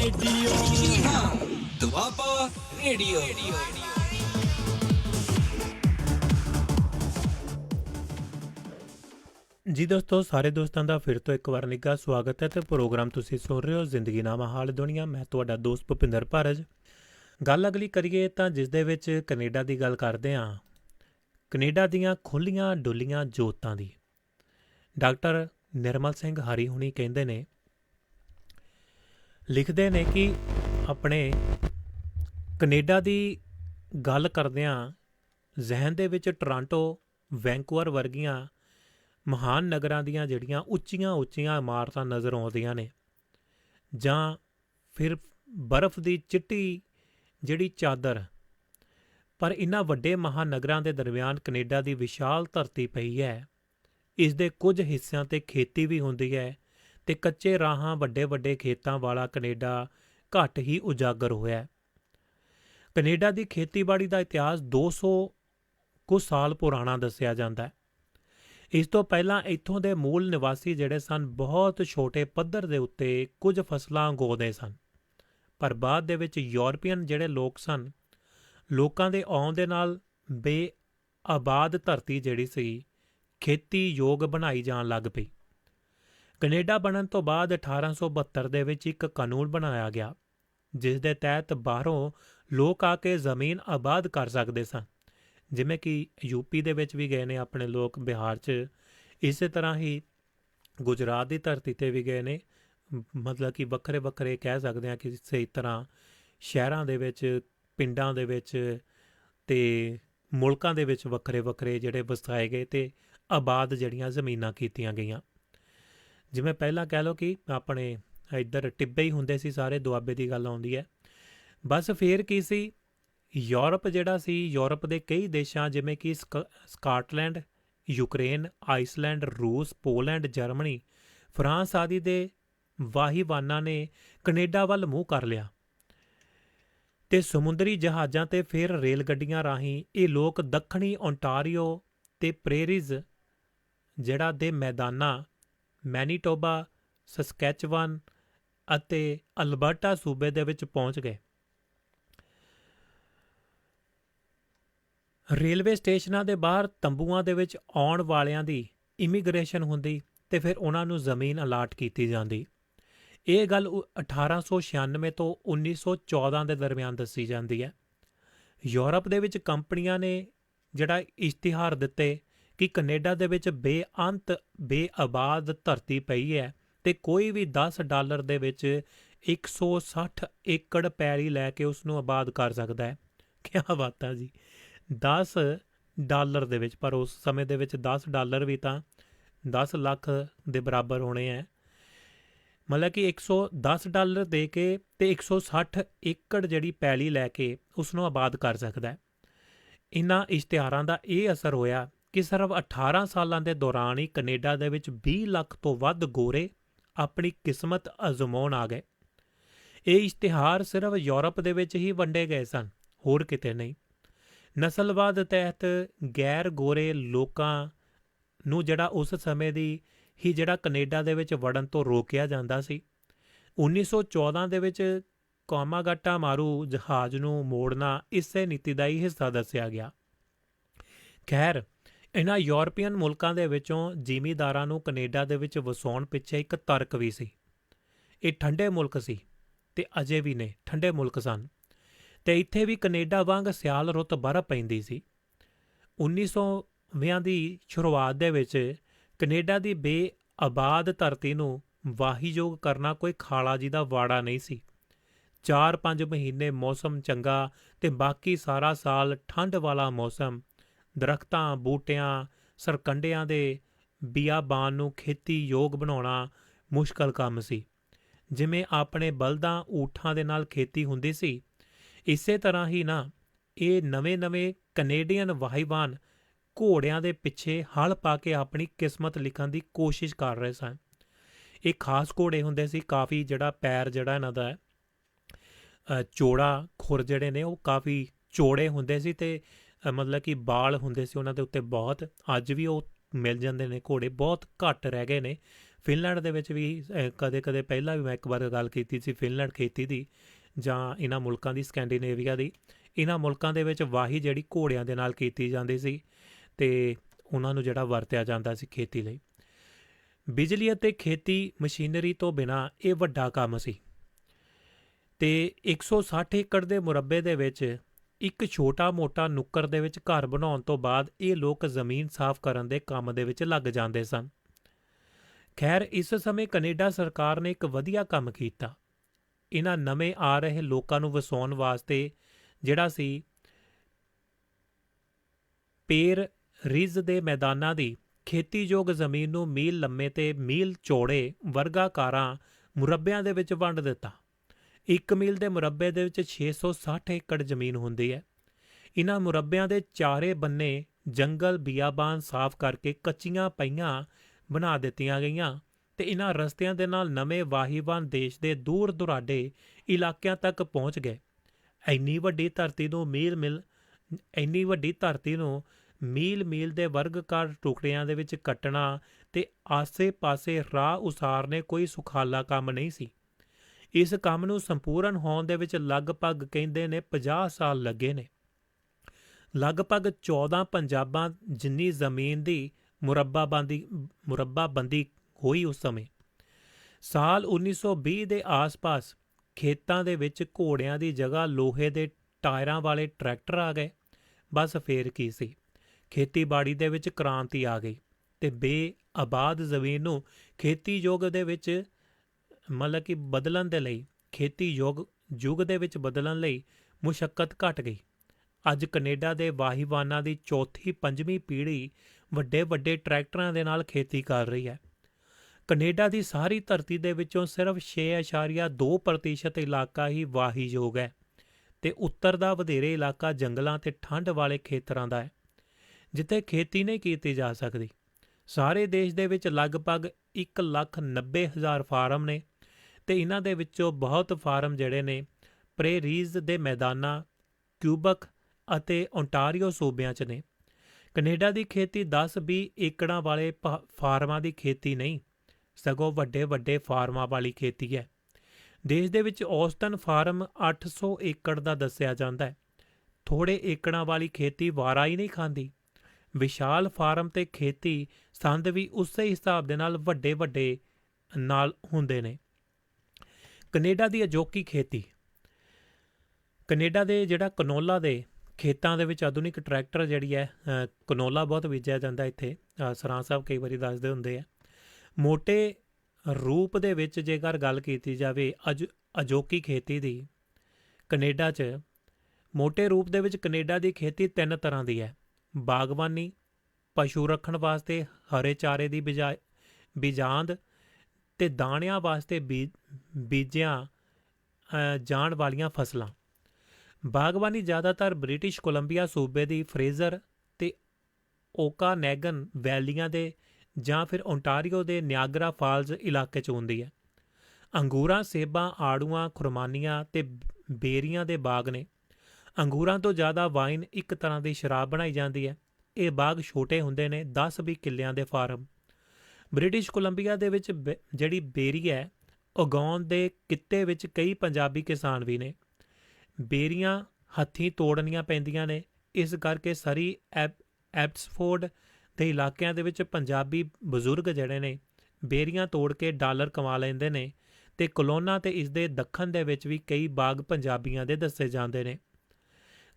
Radio Doaba radio ਜੀ ਦੋਸਤੋ, ਸਾਰੇ ਦੋਸਤਾਂ ਦਾ ਫਿਰ ਤੋਂ ਇੱਕ ਵਾਰ ਨਿੱਘਾ ਸਵਾਗਤ ਹੈ ਤੇ ਪ੍ਰੋਗਰਾਮ ਤੁਸੀਂ ਸੁਣ ਰਹੇ ਹੋ ਜ਼ਿੰਦਗੀ ਨਾਮਾ ਹਾਲ ਦੁਨੀਆ। ਮੈਂ ਤੁਹਾਡਾ ਦੋਸਤ ਭੁਪਿੰਦਰ ਭਾਰਜ। ਗੱਲ ਅਗਲੀ ਕਰੀਏ ਤਾਂ ਜਿਸ ਦੇ ਵਿੱਚ ਕੈਨੇਡਾ ਦੀ ਗੱਲ ਕਰਦੇ ਹਾਂ। ਕੈਨੇਡਾ ਦੀਆਂ ਖੁੱਲੀਆਂ ਡੁੱਲੀਆਂ ਜੋਤਾਂ ਦੀ। ਡਾਕਟਰ ਨਿਰਮਲ ਸਿੰਘ ਹਰੀ ਹੁਣੀ ਕਹਿੰਦੇ ਨੇ ਲਿਖਦੇ ਨੇ ਕਿ ਆਪਣੇ ਕੈਨੇਡਾ ਦੀ ਗੱਲ ਕਰਦਿਆਂ ਜ਼ਿਹਨ ਦੇ ਵਿੱਚ ਟੋਰਾਂਟੋ, ਵੈਂਕੂਵਰ ਵਰਗੀਆਂ ਮਹਾਨ ਨਗਰਾਂ ਦੀਆਂ ਜਿਹੜੀਆਂ ਉੱਚੀਆਂ ਉੱਚੀਆਂ ਇਮਾਰਤਾਂ ਨਜ਼ਰ ਆਉਂਦੀਆਂ ਨੇ ਜਾਂ ਫਿਰ ਬਰਫ਼ ਦੀ ਚਿੱਟੀ ਜਿਹੜੀ ਚਾਦਰ। ਪਰ ਇਨ੍ਹਾਂ ਵੱਡੇ ਮਹਾਨਗਰਾਂ ਦੇ ਦਰਮਿਆਨ ਕੈਨੇਡਾ ਦੀ ਵਿਸ਼ਾਲ ਧਰਤੀ ਪਈ ਹੈ। ਇਸ ਦੇ ਕੁਝ ਹਿੱਸਿਆਂ ਤੇ ਖੇਤੀ ਵੀ ਹੁੰਦੀ ਹੈ। ਤੇ ਕੱਚੇ ਰਾਹਾਂ ਵੱਡੇ ਵੱਡੇ ਖੇਤਾਂ ਵਾਲਾ ਕੈਨੇਡਾ ਘੱਟ ਹੀ ਉਜਾਗਰ ਹੋਇਆ ਹੈ। ਕੈਨੇਡਾ ਦੀ ਖੇਤੀਬਾੜੀ ਦਾ ਇਤਿਹਾਸ 200 ਕੁ ਸਾਲ ਪੁਰਾਣਾ ਦੱਸਿਆ ਜਾਂਦਾ ਹੈ। ਇਸ ਤੋਂ ਪਹਿਲਾਂ ਇੱਥੋਂ ਦੇ ਮੂਲ ਨਿਵਾਸੀ ਜਿਹੜੇ ਸਨ, ਬਹੁਤ ਛੋਟੇ ਪੱਧਰ ਦੇ ਉੱਤੇ ਕੁਝ ਫਸਲਾਂ ਉਗਾਉਂਦੇ ਸਨ। ਪਰ ਬਾਅਦ ਦੇ ਵਿੱਚ ਯੂਰਪੀਅਨ ਜਿਹੜੇ ਲੋਕ ਸਨ, ਲੋਕਾਂ ਦੇ ਆਉਣ ਦੇ ਨਾਲ ਬੇ ਆਬਾਦ ਧਰਤੀ ਜਿਹੜੀ ਸੀ ਖੇਤੀ ਯੋਗ ਬਣਾਈ ਜਾਣ ਲੱਗ ਪਈ। ਕੈਨੇਡਾ ਬਣਨ ਤੋਂ ਬਾਅਦ 1872 ਦੇ ਵਿੱਚ ਇੱਕ ਕਾਨੂੰਨ ਬਣਾਇਆ ਗਿਆ, ਜਿਸ ਦੇ ਤਹਿਤ ਬਾਹਰੋਂ ਲੋਕ ਆ ਕੇ ਜ਼ਮੀਨ ਆਬਾਦ ਕਰ ਸਕਦੇ ਸਨ। ਜਿਵੇਂ ਕਿ ਯੂਪੀ ਦੇ ਵਿੱਚ ਵੀ ਗਏ ਨੇ ਆਪਣੇ ਲੋਕ ਬਿਹਾਰ 'ਚ, ਇਸੇ ਤਰ੍ਹਾਂ ਹੀ ਗੁਜਰਾਤ ਦੀ ਧਰਤੀ ਤੇ ਵੀ ਗਏ ਨੇ। ਮਤਲਬ ਕਿ ਵੱਖਰੇ ਵੱਖਰੇ ਕਹਿ ਸਕਦੇ ਹਾਂ ਕਿ ਸਹੀ ਤਰ੍ਹਾਂ ਸ਼ਹਿਰਾਂ ਦੇ ਵਿੱਚ, ਪਿੰਡਾਂ ਦੇ ਵਿੱਚ ਤੇ ਮੁਲਕਾਂ ਦੇ ਵਿੱਚ ਵੱਖਰੇ ਵੱਖਰੇ ਜਿਹੜੇ ਵਸਾਏ ਗਏ ਤੇ ਆਬਾਦ ਜਿਹੜੀਆਂ ਜ਼ਮੀਨਾਂ ਕੀਤੀਆਂ ਗਈਆਂ। ਜਿਵੇਂ ਪਹਿਲਾਂ ਕਹਿ ਲਓ ਕਿ ਆਪਣੇ ਇੱਧਰ ਟਿੱਬੇ ਹੀ ਹੁੰਦੇ ਸੀ ਸਾਰੇ, ਦੁਆਬੇ ਦੀ ਗੱਲ ਆਉਂਦੀ ਹੈ। ਬਸ ਫੇਰ ਕੀ ਸੀ? ਯੂਰਪ ਜਿਹੜਾ ਸੀ, ਯੂਰਪ ਦੇ ਕਈ ਦੇਸ਼ਾਂ ਜਿਵੇਂ ਕਿ ਸਕਾਟਲੈਂਡ, ਯੂਕਰੇਨ, ਆਈਸਲੈਂਡ, ਰੂਸ, ਪੋਲੈਂਡ, ਜਰਮਨੀ, ਫਰਾਂਸ ਆਦਿ ਦੇ ਵਾਹੀਵਾਨਾਂ ਨੇ ਕੈਨੇਡਾ ਵੱਲ ਮੂੰਹ ਕਰ ਲਿਆ। ਤੇ ਸਮੁੰਦਰੀ ਜਹਾਜ਼ਾਂ ਤੇ ਫਿਰ ਰੇਲ ਗੱਡੀਆਂ ਰਾਹੀਂ ਇਹ ਲੋਕ ਦੱਖਣੀ ਓਨਟਾਰੀਓ ਤੇ ਪ੍ਰੇਰੀਜ਼ ਜਿਹੜਾ ਦੇ ਮੈਦਾਨਾਂ ਮੈਨੀਟੋਬਾ, ਸਸਕੈਚਵਾਨ ਅਤੇ ਅਲਬਰਟਾ ਸੂਬੇ ਦੇ ਵਿੱਚ ਪਹੁੰਚ ਗਏ। ਰੇਲਵੇ ਸਟੇਸ਼ਨਾਂ ਦੇ ਬਾਹਰ ਤੰਬੂਆਂ ਦੇ ਵਿੱਚ ਆਉਣ ਵਾਲਿਆਂ ਦੀ ਇਮੀਗ੍ਰੇਸ਼ਨ ਹੁੰਦੀ ਤੇ ਫਿਰ ਉਹਨਾਂ ਨੂੰ ਜ਼ਮੀਨ ਅਲਾਟ ਕੀਤੀ ਜਾਂਦੀ। ਇਹ ਗੱਲ ਉ- 1896 ਤੋਂ 1914 ਦੇ ਦਰਮਿਆਨ ਦੱਸੀ ਜਾਂਦੀ ਹੈ। ਯੂਰਪ ਦੇ ਵਿੱਚ ਕੰਪਨੀਆਂ ਨੇ ਜਿਹੜਾ ਇਸ਼ਤਿਹਾਰ ਦਿੱਤੇ ਕਿ ਕੈਨੇਡਾ ਦੇ ਵਿੱਚ ਬੇਅੰਤ, ਬੇਆਬਾਦ ਧਰਤੀ ਪਈ ਹੈ ਤੇ ਕੋਈ ਵੀ 10 ਡਾਲਰ ਦੇ ਵਿੱਚ 160 ਏਕੜ ਪੈਲੀ ਲੈ ਕੇ ਉਸ ਨੂੰ ਆਬਾਦ ਕਰ ਸਕਦਾ ਹੈ। ਕੀ ਬਾਤ ਹੈ ਜੀ। 10 ਡਾਲਰ ਦੇ ਵਿੱਚ, ਪਰ ਉਸ ਸਮੇਂ ਦੇ ਵਿੱਚ 10 ਡਾਲਰ ਵੀ ਤਾਂ 10 ਲੱਖ ਦੇ ਬਰਾਬਰ ਹੋਣੇ ਹੈ। ਮਤਲਬ ਕਿ 110 ਡਾਲਰ ਦੇ ਕੇ ਤੇ 160 ਏਕੜ ਜਿਹੜੀ ਪੈਲੀ ਲੈ ਕੇ ਉਸ ਨੂੰ ਆਬਾਦ ਕਰ ਸਕਦਾ ਹੈ। ਇਨ੍ਹਾਂ ਇਸ਼ਤਿਹਾਰਾਂ ਦਾ ਇਹ ਅਸਰ ਹੋਇਆ ਕਿ ਸਿਰਫ 18 ਸਾਲਾਂ ਦੇ ਦੌਰਾਨ ਹੀ ਕੈਨੇਡਾ ਦੇ ਵਿੱਚ 20 ਲੱਖ ਤੋਂ ਵੱਧ ਗੋਰੇ ਆਪਣੀ ਕਿਸਮਤ ਅਜ਼ਮਾਉਣ ਆ ਗਏ। ਇਹ ਇਸ਼ਤਿਹਾਰ ਸਿਰਫ ਯੂਰਪ ਦੇ ਵਿੱਚ ਹੀ ਵੰਡੇ ਗਏ ਸਨ, ਹੋਰ ਕਿਤੇ ਨਹੀਂ। ਨਸਲਵਾਦ ਤਹਿਤ ਗੈਰ ਗੋਰੇ ਲੋਕਾਂ ਨੂੰ ਜਿਹੜਾ ਉਸ ਸਮੇਂ ਦੀ ਹੀ ਜਿਹੜਾ ਕੈਨੇਡਾ ਦੇ ਵਿੱਚ ਵੜਨ ਤੋਂ ਰੋਕਿਆ ਜਾਂਦਾ ਸੀ 1914 ਦੇ ਵਿੱਚ ਕੌਮਾਗਾਟਾ ਮਾਰੂ ਜਹਾਜ਼ ਨੂੰ ਮੋੜਨਾ ਇਸੇ ਨੀਤੀ ਦਾ ਹੀ ਹਿੱਸਾ ਦੱਸਿਆ ਗਿਆ। ਖੈਰ ਇਹਨਾਂ ਯੂਰਪੀਅਨ ਮੁਲਕਾਂ ਦੇ ਵਿੱਚੋਂ ਜ਼ਿਮੀਦਾਰਾਂ ਨੂੰ ਕੈਨੇਡਾ ਦੇ ਵਿੱਚ ਵਸਾਉਣ ਪਿੱਛੇ ਇੱਕ ਤਰਕ ਵੀ ਸੀ। ਇਹ ਠੰਡੇ ਮੁਲਕ ਸੀ ਤੇ ਅਜੇ ਵੀ ਨੇ, ਠੰਡੇ ਮੁਲਕ ਸਨ। ਤੇ ਇੱਥੇ ਵੀ ਕੈਨੇਡਾ ਵਾਂਗ ਸਿਆਲ ਰੁੱਤ ਬਰਫ਼ ਪੈਂਦੀ ਸੀ। 1920 ਦੀ ਸ਼ੁਰੂਆਤ ਦੇ ਵਿੱਚ ਕੈਨੇਡਾ ਦੀ ਬੇਆਬਾਦ ਧਰਤੀ ਨੂੰ ਵਾਹੀਯੋਗ ਕਰਨਾ ਕੋਈ ਖਾਲਾ ਜੀ ਦਾ ਵਾੜਾ ਨਹੀਂ ਸੀ। 4-5 ਮਹੀਨੇ ਮੌਸਮ ਚੰਗਾ ਤੇ ਬਾਕੀ ਸਾਰਾ ਸਾਲ ਠੰਡ ਵਾਲਾ ਮੌਸਮ ਦਰਖਤਾਂ, ਬੂਟਿਆਂ, ਸਰਕੰਡਿਆਂ ਦੇ ਬਿਆਬਾਨ ਨੂੰ ਖੇਤੀ ਯੋਗ ਬਣਾਉਣਾ ਮੁਸ਼ਕਲ ਕੰਮ ਸੀ। ਜਿਵੇਂ ਆਪਣੇ ਬਲਦਾਂ ਊਠਾਂ ਦੇ ਨਾਲ ਖੇਤੀ ਹੁੰਦੀ ਸੀ, ਇਸੇ ਤਰ੍ਹਾਂ ਹੀ ਨਾ, ਇਹ ਨਵੇਂ-ਨਵੇਂ ਕੈਨੇਡੀਅਨ ਵਾਹੀਵਾਨ ਘੋੜਿਆਂ ਦੇ ਪਿੱਛੇ ਹਲ ਪਾ ਕੇ ਆਪਣੀ ਕਿਸਮਤ ਲਿਖਣ ਦੀ ਕੋਸ਼ਿਸ਼ ਕਰ ਰਹੇ ਸਨ। ਇਹ ਖਾਸ ਘੋੜੇ ਹੁੰਦੇ ਸੀ, ਕਾਫੀ ਜਿਹੜਾ ਪੈਰ ਜਿਹੜਾ ਇਹਨਾਂ ਦਾ ਹੈ ਚੌੜਾ ਖੁਰ ਜਿਹੜੇ ਨੇ, ਉਹ ਕਾਫੀ ਚੌੜੇ ਹੁੰਦੇ ਸੀ ਤੇ ਮਤਲਬ ਕਿ ਬਾਲ ਹੁੰਦੇ ਸੀ ਉਹਨਾਂ ਦੇ ਉੱਤੇ ਬਹੁਤ, ਅੱਜ ਵੀ ਉਹ ਮਿਲ ਜਾਂਦੇ ਨੇ ਘੋੜੇ, ਬਹੁਤ ਘੱਟ ਰਹਿ ਗਏ ਨੇ। ਫਿਨਲੈਂਡ ਦੇ ਵਿੱਚ ਵੀ ਕਦੇ-ਕਦੇ ਪਹਿਲਾਂ ਵੀ ਮੈਂ ਇੱਕ ਵਾਰ ਗੱਲ ਕੀਤੀ ਸੀ ਫਿਨਲੈਂਡ ਖੇਤੀ ਦੀ, ਜਾਂ ਇਹਨਾਂ ਮੁਲਕਾਂ ਦੀ, ਸਕੈਂਡੀਨੇਵੀਆ ਦੀ। ਇਹਨਾਂ ਮੁਲਕਾਂ ਦੇ ਵਿੱਚ ਵਾਹੀ ਜਿਹੜੀ ਘੋੜਿਆਂ ਦੇ ਨਾਲ ਕੀਤੀ ਜਾਂਦੀ ਸੀ ਤੇ ਉਹਨਾਂ ਨੂੰ ਜਿਹੜਾ ਵਰਤਿਆ ਜਾਂਦਾ ਸੀ ਖੇਤੀ ਲਈ। ਬਿਜਲੀ ਅਤੇ ਖੇਤੀ ਮਸ਼ੀਨਰੀ ਤੋਂ ਬਿਨਾ ਇਹ ਵੱਡਾ ਕੰਮ ਸੀ। ਤੇ 160 ਏਕੜ ਦੇ ਮੁਰੱਬੇ ਦੇ ਵਿੱਚ ਇੱਕ ਛੋਟਾ-ਮੋਟਾ ਨੁੱਕਰ ਦੇ ਵਿੱਚ ਘਰ ਬਣਾਉਣ ਤੋਂ ਬਾਅਦ ਇਹ ਲੋਕ ਜ਼ਮੀਨ ਸਾਫ਼ ਕਰਨ ਦੇ ਕੰਮ ਦੇ ਵਿੱਚ ਲੱਗ ਜਾਂਦੇ ਸਨ। ਖੈਰ, ਇਸ ਸਮੇਂ ਕੈਨੇਡਾ ਸਰਕਾਰ ਨੇ ਇੱਕ ਵਧੀਆ ਕੰਮ ਕੀਤਾ। ਇਹਨਾਂ ਨਵੇਂ ਆ ਰਹੇ ਲੋਕਾਂ ਨੂੰ ਵਸਾਉਣ ਵਾਸਤੇ ਜਿਹੜਾ ਸੀ ਪੇਰ ਰਿਜ਼ ਦੇ ਮੈਦਾਨਾਂ ਦੀ ਖੇਤੀਯੋਗ ਜ਼ਮੀਨ ਨੂੰ ਮੀਲ ਲੰਮੇ ਤੇ ਮੀਲ ਚੌੜੇ ਵਰਗਾਕਾਰਾਂ ਮੁਰੱਬਿਆਂ ਦੇ ਵਿੱਚ ਵੰਡ ਦਿੱਤਾ। ਇੱਕ ਮੀਲ ਦੇ ਮੁਰੱਬੇ ਦੇ ਵਿੱਚ 660 ਏਕੜ ਜ਼ਮੀਨ ਹੁੰਦੀ ਹੈ। ਇਹਨਾਂ ਮੁਰੱਬਿਆਂ ਦੇ ਚਾਰੇ ਬੰਨੇ ਜੰਗਲ ਬਿਆਬਾਨ ਸਾਫ਼ ਕਰਕੇ ਕੱਚੀਆਂ ਪਈਆਂ ਬਣਾ ਦਿੱਤੀਆਂ ਗਈਆਂ ਤੇ ਇਹਨਾਂ ਰਸਤਿਆਂ ਦੇ ਨਾਲ ਨਵੇਂ ਵਾਹੀਵਾਨ ਦੇਸ਼ ਦੇ ਦੂਰ ਦੁਰਾਡੇ ਇਲਾਕਿਆਂ ਤੱਕ ਪਹੁੰਚ ਗਏ। ਇੰਨੀ ਵੱਡੀ ਧਰਤੀ ਨੂੰ ਮੀਲ ਮਿਲ, ਇੰਨੀ ਵੱਡੀ ਧਰਤੀ ਨੂੰ ਮੀਲ ਮੀਲ ਦੇ ਵਰਗਕਾਰ ਟੁਕੜਿਆਂ ਦੇ ਵਿੱਚ ਕੱਟਣਾ ਤੇ ਆਸੇ-ਪਾਸੇ ਰਾਹ ਉਸਾਰਨੇ ਕੋਈ ਸੁਖਾਲਾ ਕੰਮ ਨਹੀਂ ਸੀ। ਇਸ ਕੰਮ ਨੂੰ ਸੰਪੂਰਨ ਹੋਣ ਦੇ ਵਿੱਚ ਲਗਭਗ ਕਹਿੰਦੇ ਨੇ 50 ਸਾਲ ਲੱਗੇ ਨੇ। ਲਗਭਗ 14 ਪੰਜਾਬਾਂ ਜਿੰਨੀ ਜ਼ਮੀਨ ਦੀ ਮੁਰੱਬਾਬੰਦੀ ਮੁਰੱਬਾਬੰਦੀ ਹੋਈ ਉਸ ਸਮੇਂ। ਸਾਲ 1920 ਦੇ ਆਸ-ਪਾਸ ਖੇਤਾਂ ਦੇ ਵਿੱਚ ਘੋੜਿਆਂ ਦੀ ਜਗ੍ਹਾ ਲੋਹੇ ਦੇ ਟਾਇਰਾਂ ਵਾਲੇ ਟਰੈਕਟਰ ਆ ਗਏ। ਬਸ ਫੇਰ ਕੀ ਸੀ? ਖੇਤੀਬਾੜੀ ਦੇ ਵਿੱਚ ਕ੍ਰਾਂਤੀ ਆ ਗਈ ਤੇ ਬੇਆਬਾਦ ਜ਼ਮੀਨ ਨੂੰ ਖੇਤੀਯੋਗ ਦੇ ਵਿੱਚ ਮਤਲਬ ਕਿ ਬਦਲਣ ਦੇ ਲਈ ਖੇਤੀਯੋਗ ਯੁੱਗ ਦੇ ਵਿੱਚ ਬਦਲਣ ਲਈ ਮੁਸ਼ਕਲ ਘਟ ਗਈ। ਅੱਜ ਕੈਨੇਡਾ ਦੇ ਵਾਹੀਵਾਨਾਂ ਦੀ ਚੌਥੀ ਪੰਜਵੀਂ ਪੀੜ੍ਹੀ ਵੱਡੇ ਵੱਡੇ ਟਰੈਕਟਰਾਂ ਦੇ ਨਾਲ ਖੇਤੀ ਕਰ ਰਹੀ ਹੈ। ਕੈਨੇਡਾ ਦੀ ਸਾਰੀ ਧਰਤੀ ਦੇ ਵਿੱਚੋਂ ਸਿਰਫ 6.2% ਇਲਾਕਾ ਹੀ ਵਾਹੀ ਯੋਗ ਹੈ ਤੇ ਉੱਤਰ ਦਾ ਵਧੇਰੇ ਇਲਾਕਾ ਜੰਗਲਾਂ ਤੇ ਠੰਡ ਵਾਲੇ ਖੇਤਰਾਂ ਦਾ ਹੈ ਜਿੱਥੇ ਖੇਤੀ ਨਹੀਂ ਕੀਤੀ ਜਾ ਸਕਦੀ। ਸਾਰੇ ਦੇਸ਼ ਦੇ ਵਿੱਚ ਲਗਭਗ 1,90,000 ਫਾਰਮ ਨੇ ਤੇ ਇਹਨਾਂ ਦੇ ਵਿੱਚੋਂ ਬਹੁਤ ਫਾਰਮ ਜਿਹੜੇ ਨੇ ਪ੍ਰੇਰੀਜ਼ ਦੇ ਮੈਦਾਨਾਂ, ਕਿਊਬਕ ਅਤੇ ਓਨਟਾਰੀਓ ਸੂਬਿਆਂ 'ਚ ਨੇ। ਕੈਨੇਡਾ ਦੀ ਖੇਤੀ 10-20 ਏਕੜਾਂ ਵਾਲੇ ਫਾਰਮਾਂ ਦੀ ਖੇਤੀ ਨਹੀਂ, ਸਗੋਂ ਵੱਡੇ ਵੱਡੇ ਫਾਰਮਾਂ ਵਾਲੀ ਖੇਤੀ ਹੈ। ਦੇਸ਼ ਦੇ ਵਿੱਚ ਔਸਤਨ ਫਾਰਮ 800 ਏਕੜ ਦਾ ਦੱਸਿਆ ਜਾਂਦਾ ਹੈ। ਥੋੜੇ ਏਕੜਾਂ ਵਾਲੀ ਖੇਤੀ ਵਾਰਾ ਹੀ ਨਹੀਂ ਖਾਂਦੀ। ਵਿਸ਼ਾਲ ਫਾਰਮ ਤੇ ਖੇਤੀ ਸੰਦ ਵੀ ਉਸੇ ਹਿਸਾਬ ਦੇ ਨਾਲ ਵੱਡੇ ਵੱਡੇ ਨਾਲ ਹੁੰਦੇ ਨੇ। ਕੈਨੇਡਾ ਦੀ ਅਜੋਕੀ ਖੇਤੀ। ਕੈਨੇਡਾ ਦੇ ਜਿਹੜਾ ਕਨੋਲਾ ਦੇ ਖੇਤਾਂ ਦੇ ਵਿੱਚ ਆਧੁਨਿਕ ਟਰੈਕਟਰ ਜਿਹੜੀ ਹੈ ਕਨੋਲਾ ਬਹੁਤ ਬੀਜਿਆ ਜਾਂਦਾ ਇੱਥੇ। ਸਰਾਂ ਸਾਹਿਬ ਕਈ ਵਾਰੀ ਦੱਸਦੇ ਹੁੰਦੇ ਆ। ਮੋਟੇ ਰੂਪ ਦੇ ਵਿੱਚ ਜੇਕਰ ਗੱਲ ਕੀਤੀ ਜਾਵੇ, ਅਜ, ਅਜੋਕੀ ਖੇਤੀ ਦੀ, ਕੈਨੇਡਾ 'ਚ ਮੋਟੇ ਰੂਪ ਦੇ ਵਿੱਚ ਕੈਨੇਡਾ ਦੀ ਖੇਤੀ ਤਿੰਨ ਤਰ੍ਹਾਂ ਦੀ ਹੈ। ਬਾਗਬਾਨੀ, ਪਸ਼ੂ ਰੱਖਣ ਵਾਸਤੇ ਹਰੇ ਚਾਰੇ ਦੀ ਬਿਜਾਈ ਬਿਜਾਂਦ ਤੇ ਦਾਣਿਆਂ ਵਾਸਤੇ ਬੀਜਿਆਂ ਜਾਣ ਵਾਲੀਆਂ ਫਸਲਾਂ। ਬਾਗਬਾਨੀ ਜ਼ਿਆਦਾਤਰ ਬ੍ਰਿਟਿਸ਼ ਕੋਲੰਬੀਆ ਸੂਬੇ ਦੀ ਫਰੇਜ਼ਰ ਤੇ ਓਕਾਨੈਗਨ ਵੈਲੀਆਂ ਦੇ ਜਾਂ ਫਿਰ ਓਨਟਾਰੀਓ ਦੇ ਨਿਆਗਰਾ ਫਾਲਜ਼ ਇਲਾਕੇ 'ਚ ਹੁੰਦੀ ਹੈ। ਅੰਗੂਰਾਂ, ਸੇਬਾਂ, ਆੜੂਆਂ, ਖੁਰਮਾਨੀਆਂ ਤੇ ਬੇਰੀਆਂ ਦੇ ਬਾਗ ਨੇ। ਅੰਗੂਰਾਂ ਤੋਂ ਜ਼ਿਆਦਾ ਵਾਈਨ ਇੱਕ ਤਰ੍ਹਾਂ ਦੀ ਸ਼ਰਾਬ ਬਣਾਈ ਜਾਂਦੀ ਹੈ। ਇਹ ਬਾਗ ਛੋਟੇ ਹੁੰਦੇ ਨੇ 10-20 ਕਿੱਲਿਆਂ ਦੇ ਫਾਰਮ। ਬ੍ਰਿਟਿਸ਼ ਕੋਲੰਬੀਆ ਦੇ ਵਿੱਚ ਜਿਹੜੀ ਬੇਰੀ ਹੈ ਉਗਾਉਣ ਦੇ ਕਿੱਤੇ ਵਿੱਚ ਕਈ ਪੰਜਾਬੀ ਕਿਸਾਨ ਵੀ ਨੇ। ਬੇਰੀਆਂ ਹੱਥੀਂ ਤੋੜਨੀਆਂ ਪੈਂਦੀਆਂ ਨੇ। ਇਸ ਕਰਕੇ ਸਰੀ ਐਪਸਫੋਰਡ ਦੇ ਇਲਾਕਿਆਂ ਦੇ ਵਿੱਚ ਪੰਜਾਬੀ ਬਜ਼ੁਰਗ ਜਿਹੜੇ ਨੇ, ਬੇਰੀਆਂ ਤੋੜ ਕੇ ਡਾਲਰ ਕਮਾ ਲੈਂਦੇ ਨੇ ਤੇ ਕਲੋਨਾ ਤੇ ਇਸ ਦੇ ਦੱਖਣ ਦੇ ਵਿੱਚ ਵੀ ਕਈ ਬਾਗ ਪੰਜਾਬੀਆਂ ਦੇ ਦੱਸੇ ਜਾਂਦੇ ਨੇ।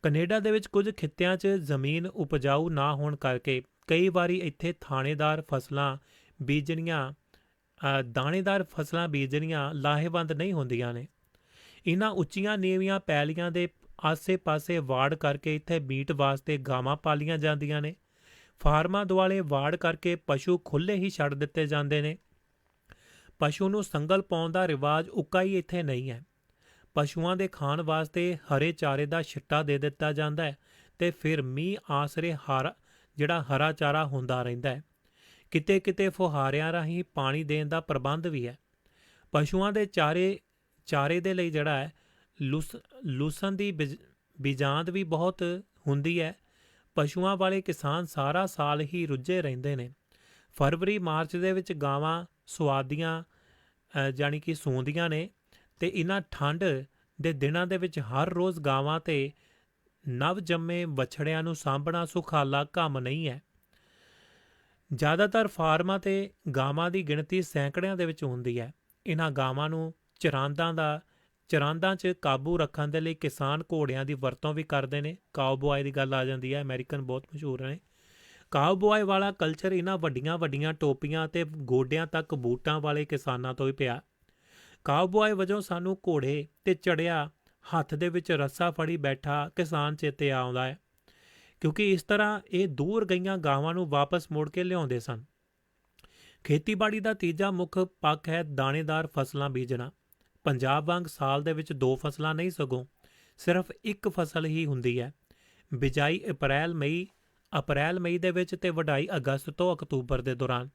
ਕੈਨੇਡਾ ਦੇ ਵਿੱਚ ਕੁਝ ਖਿੱਤਿਆਂ 'ਚ ਜ਼ਮੀਨ ਉਪਜਾਊ ਨਾ ਹੋਣ ਕਰਕੇ ਕਈ ਵਾਰੀ ਇੱਥੇ ਥਾਣੇਦਾਰ ਫਸਲਾਂ ਬੀਜਣੀਆਂ ਦਾਣੇਦਾਰ ਫਸਲਾਂ ਬੀਜਣੀਆਂ ਲਾਹੇਵੰਦ ਨਹੀਂ ਹੁੰਦੀਆਂ ਨੇ। ਇਹਨਾਂ ਉੱਚੀਆਂ ਨੀਵੀਆਂ ਪੈਲੀਆਂ ਦੇ ਆਸੇ-ਪਾਸੇ ਵਾੜ ਕਰਕੇ ਇੱਥੇ ਮੀਟ ਵਾਸਤੇ ਗਾਵਾਂ ਪਾਲੀਆਂ ਜਾਂਦੀਆਂ ਨੇ। ਫਾਰਮਾਂ ਦੁਆਲੇ ਵਾੜ ਕਰਕੇ ਪਸ਼ੂ ਖੁੱਲੇ ਹੀ ਛੱਡ ਦਿੱਤੇ ਜਾਂਦੇ ਨੇ। ਪਸ਼ੂ ਨੂੰ ਸੰਗਲ ਪਾਉਣ ਦਾ ਰਿਵਾਜ ਉੱਕਾ ਹੀ ਇੱਥੇ ਨਹੀਂ ਹੈ। ਪਸ਼ੂਆਂ ਦੇ ਖਾਣ ਵਾਸਤੇ ਹਰੇ ਚਾਰੇ ਦਾ ਛਿੱਟਾ ਦੇ ਦਿੱਤਾ ਜਾਂਦਾ ਹੈ ਤੇ ਫਿਰ ਮੀਂਹ ਆਸਰੇ ਹਰਾ, ਜਿਹੜਾ ਹਰਾ ਚਾਰਾ ਹੁੰਦਾ ਰਹਿੰਦਾ ਹੈ। ਕਿਤੇ ਕਿਤੇ ਫੁਹਾਰਿਆਂ ਰਾਹੀਂ ਪਾਣੀ ਦੇਣ ਦਾ ਪ੍ਰਬੰਧ ਵੀ ਹੈ। ਪਸ਼ੂਆਂ ਦੇ ਚਾਰੇ ਚਾਰੇ ਦੇ ਲਈ ਜਿਹੜਾ ਹੈ ਲੁਸ ਲੂਸਨ ਦੀ ਬਿਜਾਂਦ ਵੀ ਬਹੁਤ ਹੁੰਦੀ ਹੈ। ਪਸ਼ੂਆਂ ਵਾਲੇ ਕਿਸਾਨ ਸਾਰਾ ਸਾਲ ਹੀ ਰੁੱਝੇ ਰਹਿੰਦੇ ਨੇ। ਫਰਵਰੀ ਮਾਰਚ ਦੇ ਵਿੱਚ ਗਾਵਾਂ ਸੁਆਦੀਆਂ ਅ, ਜਾਣੀ ਕਿ ਸੂੰਦੀਆਂ ਨੇ ਤੇ ਇਹਨਾਂ ਠੰਡ ਦੇ ਦਿਨਾਂ ਦੇ ਵਿੱਚ ਹਰ ਰੋਜ਼ ਗਾਵਾਂ ਤੇ ਨਵ ਜੰਮੇ ਵਛੜਿਆਂ ਨੂੰ ਸਾਂਭਣਾ ਸੁਖਾਲਾ ਕੰਮ ਨਹੀਂ ਹੈ। ਜ਼ਿਆਦਾਤਰ ਫਾਰਮਾਂ ਤੇ ਗਾਵਾਂ ਦੀ ਗਿਣਤੀ ਸੈਂਕੜਿਆਂ ਦੇ ਵਿੱਚ ਹੁੰਦੀ ਹੈ। ਇਹਨਾਂ ਗਾਵਾਂ ਨੂੰ ਚਰਾਂਦਾਂ ਦਾ, ਚਰਾਂਦਾਂ 'ਚ ਕਾਬੂ ਰੱਖਣ ਦੇ ਲਈ ਕਿਸਾਨ ਘੋੜਿਆਂ ਦੀ ਵਰਤੋਂ ਵੀ ਕਰਦੇ ਨੇ। ਕਾਊਬੋਏ ਦੀ ਗੱਲ ਆ ਜਾਂਦੀ ਹੈ, ਅਮਰੀਕਨ ਬਹੁਤ ਮਸ਼ਹੂਰ ਨੇ। ਕਾਊਬੋਏ ਵਾਲਾ ਕਲਚਰ ਇਹਨਾਂ ਵੱਡੀਆਂ-ਵੱਡੀਆਂ ਟੋਪੀਆਂ ਤੇ ਗੋਡਿਆਂ ਤੱਕ ਬੂਟਾਂ ਵਾਲੇ ਕਿਸਾਨਾਂ ਤੋਂ ਹੀ ਪਿਆ। ਕਾਊਬੋਏ ਵਜੋਂ ਸਾਨੂੰ ਘੋੜੇ ਤੇ ਚੜਿਆ ਹੱਥ ਦੇ ਵਿੱਚ ਰੱਸਾ ਫੜੀ ਬੈਠਾ ਕਿਸਾਨ ਚੇਤੇ ਆਉਂਦਾ ਹੈ। ਕਿਉਂਕਿ ਇਸ ਤਰ੍ਹਾਂ ਇਹ ਦੂਰ ਗਈਆਂ ਗਾਵਾਂ ਨੂੰ ਵਾਪਸ ਮੋੜ ਕੇ ਲਿਆਉਂਦੇ ਸਨ। ਖੇਤੀਬਾੜੀ ਦਾ ਤੀਜਾ ਮੁੱਖ ਪੱਖ ਹੈ ਦਾਣੇਦਾਰ ਫਸਲਾਂ ਬੀਜਣਾ। ਪੰਜਾਬ ਵਾਂਗ ਸਾਲ ਦੇ ਵਿੱਚ ਦੋ ਫਸਲਾਂ ਨਹੀਂ ਸਗੋਂ ਸਿਰਫ ਇੱਕ ਫਸਲ ਹੀ ਹੁੰਦੀ ਹੈ। ਬਿਜਾਈ ਅਪ੍ਰੈਲ, ਮਈ ਅਪ੍ਰੈਲ, ਮਈ ਦੇ ਵਿੱਚ ਤੇ ਵਢਾਈ ਅਗਸਤ ਤੋਂ ਅਕਤੂਬਰ ਦੇ ਦੌਰਾਨ।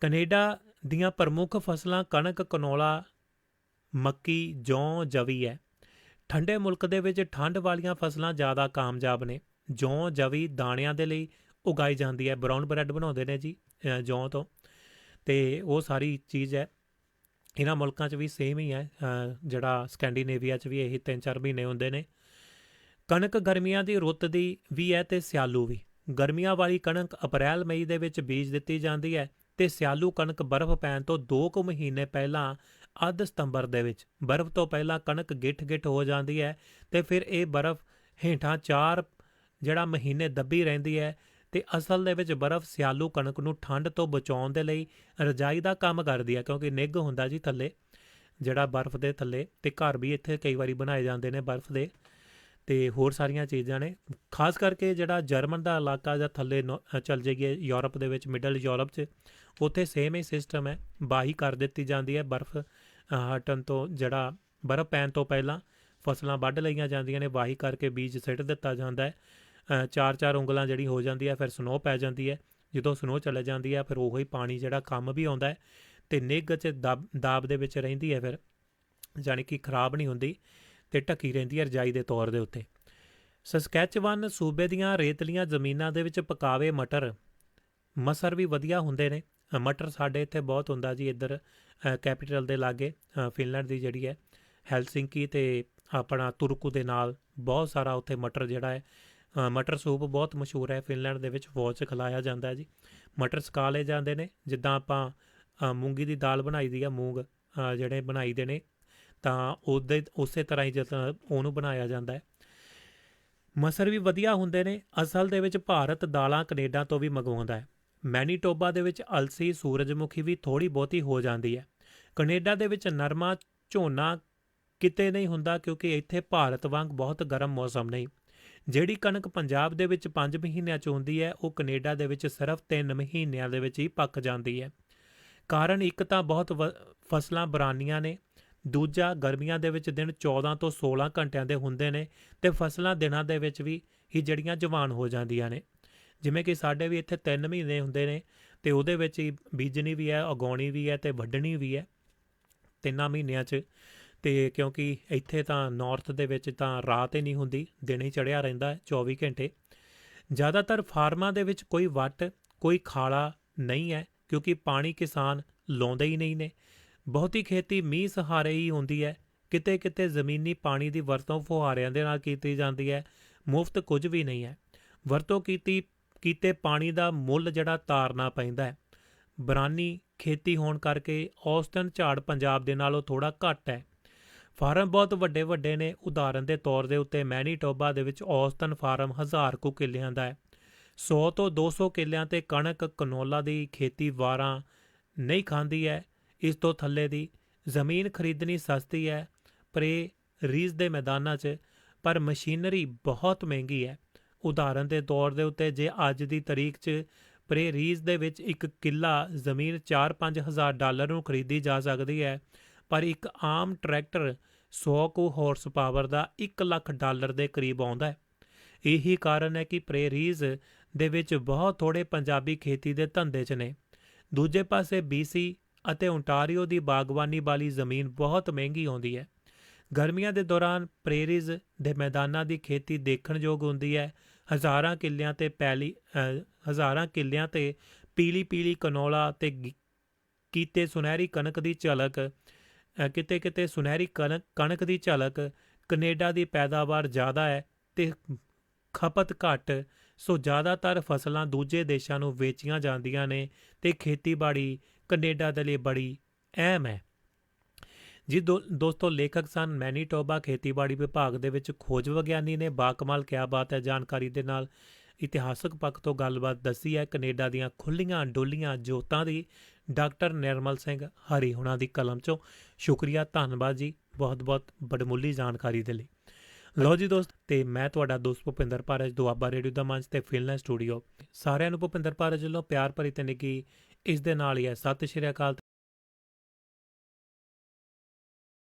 ਕੈਨੇਡਾ ਦੀਆਂ ਪ੍ਰਮੁੱਖ ਫਸਲਾਂ ਕਣਕ, ਕਨੋਲਾ, ਮੱਕੀ, ਜੌਂ, ਜਵੀ ਹੈ। ਠੰਡੇ ਮੁਲਕ ਦੇ ਵਿੱਚ ਠੰਡ ਵਾਲੀਆਂ ਫਸਲਾਂ ਜ਼ਿਆਦਾ ਕਾਮਯਾਬ ਨੇ। ਜੌਂ ਜਵੀ ਦਾਣਿਆਂ ਦੇ ਲਈ ਉਗਾਈ ਜਾਂਦੀ ਹੈ। ਬ੍ਰਾਊਨ ਬ੍ਰੈਡ ਬਣਾਉਂਦੇ ਨੇ ਜੀ ਜੌਂ ਤੋਂ। ਤੇ ਉਹ ਸਾਰੀ ਚੀਜ਼ ਹੈ। ਇਹਨਾਂ ਮੁਲਕਾਂ 'ਚ ਵੀ ਸੇਮ ਹੀ ਹੈ। ਜਿਹੜਾ ਸਕੈਂਡੀਨੇਵੀਆ 'ਚ ਵੀ ਇਹੀ 3-4 ਮਹੀਨੇ ਹੁੰਦੇ ਨੇ। ਕਣਕ ਗਰਮੀਆਂ ਦੀ ਰੁੱਤ ਦੀ ਵੀ ਹੈ ਤੇ ਸਿਆਲੂ ਵੀ। ਗਰਮੀਆਂ ਵਾਲੀ ਕਣਕ ਅਪ੍ਰੈਲ, ਮਈ ਦੇ ਵਿੱਚ ਬੀਜ ਦਿੱਤੀ ਜਾਂਦੀ ਹੈ ਤੇ ਸਿਆਲੂ ਕਣਕ ਬਰਫ਼ ਪੈਣ ਤੋਂ 2 ਕੁ ਮਹੀਨੇ ਪਹਿਲਾਂ ਅੱਧ ਸਤੰਬਰ ਦੇ ਵਿੱਚ। ਬਰਫ਼ ਤੋਂ ਪਹਿਲਾਂ ਕਣਕ ਗਿੱਠ-ਗਿੱਠ ਹੋ ਜਾਂਦੀ ਹੈ ਤੇ ਫਿਰ ਇਹ ਬਰਫ਼ ਹੇਠਾਂ 4 ਜਿਹੜਾ ਮਹੀਨੇ ਦੱਬੀ ਰਹਿੰਦੀ ਹੈ ਤੇ ਅਸਲ ਦੇ ਵਿੱਚ ਬਰਫ਼ ਸਿਆਲੂ ਕਣਕ ਨੂੰ ਠੰਡ ਤੋਂ ਬਚਾਉਣ ਦੇ ਲਈ ਰਜਾਈ ਦਾ ਕੰਮ ਕਰਦੀ ਹੈ, ਕਿਉਂਕਿ ਨਿੱਘ ਹੁੰਦਾ ਜੀ ਥੱਲੇ, ਜਿਹੜਾ ਬਰਫ਼ ਦੇ ਥੱਲੇ ਤੇ ਘਰ ਵੀ ਇੱਥੇ ਕਈ ਵਾਰੀ ਬਣਾਏ ਜਾਂਦੇ ਨੇ ਬਰਫ਼ ਦੇ, ਤੇ ਹੋਰ ਸਾਰੀਆਂ ਚੀਜ਼ਾਂ ਨੇ। ਖਾਸ ਕਰਕੇ ਜਿਹੜਾ ਜਰਮਨ ਦਾ ਇਲਾਕਾ ਜਾਂ ਥੱਲੇ ਨੌ- ਚੱਲ ਜਾਈਏ ਯੂਰਪ ਦੇ ਵਿੱਚ, ਮਿਡਲ ਯੂਰਪ 'ਚ, ਉੱਥੇ ਸੇਮ ਹੀ ਸਿਸਟਮ ਹੈ, ਬਾਹੀ ਕਰ ਦਿੱਤੀ ਜਾਂਦੀ ਹੈ ਬਰਫ਼ ਹਟਣ ਤੋਂ ਜਿਹੜਾ ਬਰਫ਼ ਪੈਣ ਤੋਂ ਪਹਿਲਾਂ ਫਸਲਾਂ ਵੱਢ ਲਈਆਂ ਜਾਂਦੀਆਂ ਨੇ ਵਾਹੀ ਕਰਕੇ ਬੀਜ ਸਿੱਟ ਦਿੱਤਾ ਜਾਂਦਾ ਹੈ। ਚਾਰ ਚਾਰ ਉਂਗਲਾਂ ਜਿਹੜੀ ਹੋ ਜਾਂਦੀ ਹੈ ਫਿਰ ਸਨੋ ਪੈ ਜਾਂਦੀ ਹੈ। ਜਦੋਂ ਸਨੋ ਚਲੇ ਜਾਂਦੀ ਹੈ ਫਿਰ ਉਹੀ ਪਾਣੀ ਜਿਹੜਾ ਕੰਮ ਵੀ ਆਉਂਦਾ ਹੈ ਤੇ ਨਿੱਘ 'ਚ ਦਬ, ਦਾਬ ਦੇ ਵਿੱਚ ਰਹਿੰਦੀ ਹੈ ਫਿਰ, ਜਾਣੀ ਕਿ ਖਰਾਬ ਨਹੀਂ ਹੁੰਦੀ ਤੇ ਢੱਕੀ ਰਹਿੰਦੀ ਹੈ ਰਜਾਈ ਦੇ ਤੌਰ ਦੇ ਉੱਤੇ। ਸਸਕੈਚਵਨ ਸੂਬੇ ਦੀਆਂ ਰੇਤਲੀਆਂ ਜ਼ਮੀਨਾਂ ਦੇ ਵਿੱਚ ਪਕਾਵੇ ਮਟਰ, ਮਸਰ ਵੀ ਵਧੀਆ ਹੁੰਦੇ ਨੇ। ਮਟਰ ਸਾਡੇ ਇੱਥੇ ਬਹੁਤ ਹੁੰਦਾ ਜੀ ਇੱਧਰ ਕੈਪੀਟਲ ਦੇ ਲਾਗੇ ਫਿਨਲੈਂਡ ਦੀ ਜਿਹੜੀ ਹੈ, ਹੈਲਸਿੰਕੀ ਤੇ ਆਪਣਾ ਤੁਰਕੂ ਦੇ ਨਾਲ ਬਹੁਤ ਸਾਰਾ ਉੱਥੇ ਮਟਰ ਜਿਹੜਾ ਹੈ ਮਟਰ ਸੂਪ ਬਹੁਤ ਮਸ਼ਹੂਰ ਹੈ, ਫਿਨਲੈਂਡ ਦੇ ਵਿੱਚ ਫੌਜ 'ਚ ਖਿਲਾਇਆ ਜਾਂਦਾ ਹੈ ਜੀ। ਮਟਰ ਸਕਾ ਲਏ ਜਾਂਦੇ ਨੇ, ਜਿੱਦਾਂ ਆਪਾਂ ਮੂੰਗੀ ਦੀ ਦਾਲ ਬਣਾਈ ਦੀ ਆ, ਮੂੰਗ ਜਿਹੜੇ ਬਣਾਈ ਦੇ ਨੇ, ਤਾਂ ਉਹਦੇ, ਉਸੇ ਤਰ੍ਹਾਂ ਹੀ ਜਦੋਂ ਉਹਨੂੰ ਬਣਾਇਆ ਜਾਂਦਾ ਹੈ। ਮਸਰ ਵੀ ਵਧੀਆ ਹੁੰਦੇ ਨੇ, ਅਸਲ ਦੇ ਵਿੱਚ ਭਾਰਤ ਦਾਲਾਂ ਕੈਨੇਡਾ ਤੋਂ ਵੀ ਮੰਗਵਾਉਂਦਾ ਹੈ। ਮੈਨੀਟੋਬਾ ਦੇ ਵਿੱਚ ਅਲਸੀ ਸੂਰਜਮੁਖੀ ਵੀ ਥੋੜੀ ਬਹੁਤੀ ਹੋ ਜਾਂਦੀ ਹੈ। ਕੈਨੇਡਾ ਦੇ ਵਿੱਚ ਨਰਮਾ ਝੋਨਾ ਕਿਤੇ ਨਹੀਂ ਹੁੰਦਾ, ਕਿਉਂਕਿ ਇੱਥੇ ਭਾਰਤ ਵਾਂਗ ਬਹੁਤ ਗਰਮ ਮੌਸਮ ਨਹੀਂ। ਜਿਹੜੀ ਕਣਕ ਪੰਜਾਬ ਦੇ ਵਿੱਚ 5 ਮਹੀਨਿਆਂ ਚ ਹੁੰਦੀ ਹੈ, ਉਹ ਕੈਨੇਡਾ ਦੇ ਵਿੱਚ ਸਿਰਫ 3 ਮਹੀਨਿਆਂ ਦੇ ਵਿੱਚ ਹੀ ਪੱਕ ਜਾਂਦੀ ਹੈ। ਕਾਰਨ ਇੱਕ ਤਾਂ ਬਹੁਤ ਵ- ਫਸਲਾਂ ਬਰਾਨੀਆਂ ਨੇ, ਦੂਜਾ ਗਰਮੀਆਂ ਦੇ ਵਿੱਚ ਦਿਨ 14 ਤੋਂ 16 ਘੰਟਿਆਂ ਦੇ ਹੁੰਦੇ ਨੇ ਤੇ ਫਸਲਾਂ ਦਿਨਾਂ ਦੇ ਵਿੱਚ ਵੀ, ਹੀ ਜੜੀਆਂ ਜਵਾਨ ਹੋ ਜਾਂਦੀਆਂ ਨੇ। ਜਿਵੇਂ ਕਿ ਸਾਡੇ ਵੀ ਇੱਥੇ 3 ਮਹੀਨੇ ਹੁੰਦੇ ਨੇ ਤੇ ਉਹਦੇ ਵਿੱਚ ਹੀ ਬੀਜਣੀ ਵੀ ਹੈ, ਉਗਾਉਣੀ ਵੀ ਹੈ ਤੇ ਵੱਢਣੀ ਵੀ ਹੈ। ਤਿੰਨਾਂ ਮਹੀਨਿਆਂ 'ਚ ਤੇ ਕਿਉਂਕਿ ਇੱਥੇ ਤਾਂ ਨਾਰਥ ਦੇ ਵਿੱਚ ਤਾਂ ਰਾਤ ਹੀ ਨਹੀਂ ਹੁੰਦੀ, ਦਿਨ ਹੀ ਚੜਿਆ ਰਹਿੰਦਾ ਹੈ 24 ਘੰਟੇ। ਜ਼ਿਆਦਾਤਰ ਫਾਰਮਾਂ ਦੇ ਵਿੱਚ ਕੋਈ ਵੱਟ, ਕੋਈ ਖਾਲਾ ਨਹੀਂ ਹੈ, ਕਿਉਂਕਿ ਪਾਣੀ ਕਿਸਾਨ ਲਾਉਂਦੇ ਹੀ ਨਹੀਂ ਨੇ। ਬਹੁਤੀ ਖੇਤੀ ਮੀਂਹ ਸਹਾਰੇ ਹੀ ਹੁੰਦੀ ਹੈ। ਕਿਤੇ ਕਿਤੇ ਜ਼ਮੀਨੀ ਪਾਣੀ ਦੀ ਵਰਤੋਂ ਫੁਹਾਰਿਆਂ ਦੇ ਨਾਲ ਕੀਤੀ ਜਾਂਦੀ ਹੈ, ਮੁਫਤ ਕੁਝ ਵੀ ਨਹੀਂ ਹੈ। ਵਰਤੋਂ ਕੀਤੀ, ਕੀਤੇ ਪਾਣੀ ਦਾ ਮੁੱਲ ਜਿਹੜਾ ਤਾਰਨਾ ਪੈਂਦਾ ਹੈ। ਬਰਾਨੀ ਖੇਤੀ ਹੋਣ ਕਰਕੇ ਔਸਤਨ ਝਾੜ ਪੰਜਾਬ ਦੇ ਨਾਲੋਂ ਥੋੜਾ ਘੱਟ ਹੈ। ਫਾਰਮ ਬਹੁਤ ਵੱਡੇ ਵੱਡੇ ਨੇ। ਉਦਾਹਰਨ ਦੇ ਤੌਰ ਦੇ ਉੱਤੇ ਮੈਨੀਟੋਬਾ ਦੇ ਵਿੱਚ ਔਸਤਨ ਫਾਰਮ ਹਜ਼ਾਰ ਕੁ ਕਿੱਲਿਆਂ ਦਾ ਹੈ। 100 ਤੋਂ 200 ਕਿੱਲਿਆਂ ਤੇ ਕਣਕ ਕਨੋਲਾ ਦੀ ਖੇਤੀ ਵਾਰਾਂ ਨਹੀਂ ਖਾਂਦੀ ਹੈ, ਇਸ ਤੋਂ ਥੱਲੇ ਦੀ ਜ਼ਮੀਨ ਖਰੀਦਣੀ ਸਸਤੀ ਹੈ, ਪਰ ਇਹ ਰੀਜ਼ ਦੇ ਮੈਦਾਨਾਂ 'ਚ, ਪਰ ਮਸ਼ੀਨਰੀ ਬਹੁਤ ਮਹਿੰਗੀ ਹੈ। ਉਦਾਹਰਨ ਦੇ ਤੌਰ ਦੇ ਉੱਤੇ ਜੇ ਅੱਜ ਦੀ ਤਾਰੀਖ 'ਚ ਪ੍ਰੇ ਰੀਜ਼ ਦੇ ਵਿੱਚ ਇੱਕ ਕਿੱਲਾ ਜ਼ਮੀਨ 4-5 ਹਜ਼ਾਰ ਡਾਲਰ ਨੂੰ ਖਰੀਦੀ ਜਾ ਸਕਦੀ ਹੈ ਪਰ ਇੱਕ ਆਮ ਟਰੈਕਟਰ 100 ਕੁ ਹਾਰਸ ਪਾਵਰ ਦਾ 1 ਲੱਖ ਡਾਲਰ ਦੇ ਕਰੀਬ ਆਉਂਦਾ ਹੈ। ਇਹੀ ਕਾਰਨ ਹੈ ਕਿ ਪ੍ਰੇਰੀਜ਼ ਦੇ ਵਿੱਚ ਬਹੁਤ ਥੋੜੇ ਪੰਜਾਬੀ ਖੇਤੀ ਦੇ ਧੰਦੇ 'ਚ ਨੇ। ਦੂਜੇ ਪਾਸੇ BC ਅਤੇ ਓਂਟਾਰੀਓ ਦੀ ਬਾਗਬਾਨੀ ਵਾਲੀ ਜ਼ਮੀਨ ਬਹੁਤ ਮਹਿੰਗੀ ਆਉਂਦੀ ਹੈ। ਗਰਮੀਆਂ ਦੇ ਦੌਰਾਨ ਪ੍ਰੇਰੀਜ਼ ਦੇ ਮੈਦਾਨਾਂ ਦੀ ਖੇਤੀ ਦੇਖਣਯੋਗ ਹੁੰਦੀ ਹੈ। ਹਜ਼ਾਰਾਂ ਕਿੱਲਿਆਂ ਤੇ ਪੈਲੀ ਹਜ਼ਾਰਾਂ ਕਿੱਲਿਆਂ ਤੇ ਪੀਲੀ ਪੀਲੀ ਕਨੋਲਾ ਤੇ ਗਿ- ਕੀਤੇ ਸੁਨਹਿਰੀ ਕਣਕ ਦੀ ਝਲਕ ਕਿਤੇ ਕਿਤੇ ਸੁਨਹਿਰੀ ਕਣਕ ਕਣਕ ਦੀ ਝਲਕ ਕੈਨੇਡਾ ਦੀ ਪੈਦਾਵਾਰ ਜ਼ਿਆਦਾ ਹੈ ਤੇ ਖਪਤ ਘੱਟ ਸੋ ਜ਼ਿਆਦਾਤਰ ਫਸਲਾਂ ਦੂਜੇ ਦੇਸ਼ਾਂ ਨੂੰ ਵੇਚੀਆਂ ਜਾਂਦੀਆਂ ਨੇ ਤੇ ਖੇਤੀਬਾੜੀ ਕੈਨੇਡਾ ਦੇ ਲਈ ਬੜੀ ਅਹਿਮ ਹੈ। ਜੀ ਦੋ, ਦੋਸਤੋ ਲੇਖਕ ਸਨ ਮੈਨੀਟੋਬਾ ਖੇਤੀਬਾੜੀ ਵਿਭਾਗ ਦੇ ਵਿੱਚ ਖੋਜ ਵਿਗਿਆਨੀ ਨੇ ਬਾਕਮਾਲ ਕਿਆ ਬਾਤ ਹੈ ਜਾਣਕਾਰੀ ਦੇ ਨਾਲ ਇਤਿਹਾਸਕ ਪੱਖ ਤੋਂ ਗੱਲਬਾਤ ਦੱਸੀ ਹੈ ਕੈਨੇਡਾ ਦੀਆਂ ਖੁੱਲੀਆਂ ਡੋਲੀਆਂ ਜੋਤਾਂ ਦੀ ਡਾਕਟਰ ਨਿਰਮਲ ਸਿੰਘ ਹਰੀ ਹੁਣਾਂ ਦੀ ਕਲਮ ਚੋਂ ਸ਼ੁਕਰੀਆ, ਧੰਨਵਾਦ ਜੀ, ਬਹੁਤ ਬਹੁਤ ਬੜਮੁੱਲੀ ਜਾਣਕਾਰੀ ਦੇ ਲਈ। ਲਓ ਜੀ ਦੋਸਤ, ਤੇ ਮੈਂ ਤੁਹਾਡਾ ਦੋਸਤ ਭੁਪਿੰਦਰ ਭਾਰਜ, ਦੁਆਬਾ ਰੇਡੀਓ ਦਾ ਮੰਚ ਤੇ ਫਿਲਨਾ ਸਟੂਡੀਓ ਸਾਰਿਆਂ ਨੂੰ ਭੁਪਿੰਦਰ ਭਾਰਜ ਵੱਲੋਂ ਪਿਆਰ ਭਰੀ ਤੇ ਨਿੱਘੀ, ਇਸ ਦੇ ਨਾਲ ਹੀ ਹੈ। ਸਤਿ ਸ਼੍ਰੀ ਅਕਾਲ।